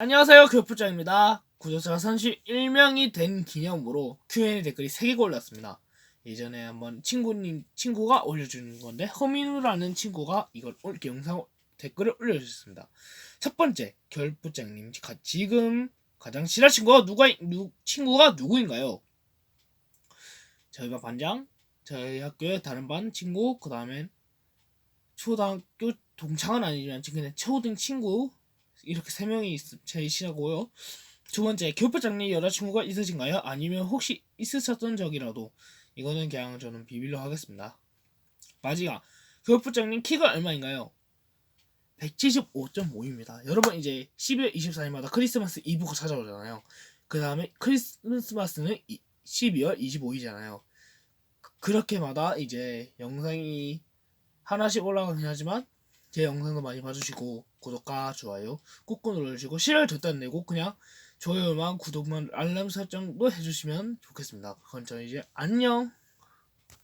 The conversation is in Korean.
안녕하세요 교포장입니다. 구독자가 31명이 된 기념으로 Q&A 댓글이 3개가 올랐습니다. 예전에 한번 친구님 친구가 올려준 건데 허민우라는 친구가 이걸 올 영상 댓글을 올려주셨습니다. 첫 번째 결부장님 가- 지금 가장 친한 친구가 누가 누, 친구가 누구인가요? 저희 반 반장 저희 학교의 다른 반 친구 그 다음엔 초등학교 동창은 아니지만 지금 초등 친구 이렇게 세 명이 있, 제일 친하고요. 두 번째 교포장님 여자친구가 있으신가요? 아니면 혹시 있으셨던 적이라도 이거는 그냥 저는 비밀로 하겠습니다. 마지막 교포장님 키가 얼마인가요? 175.5입니다. 여러분 이제 12월 24일마다 크리스마스 이브가 찾아오잖아요. 그 다음에 크리스마스는 12월 25일이잖아요. 그렇게마다 이제 영상이 하나씩 올라가긴 하지만 제 영상도 많이 봐주시고 구독과 좋아요 꾹꾹 눌러주시고 싫어요 절대 안 내고 그냥 좋아요만 구독만 알람 설정도 해주시면 좋겠습니다. 그건 저 이제 안녕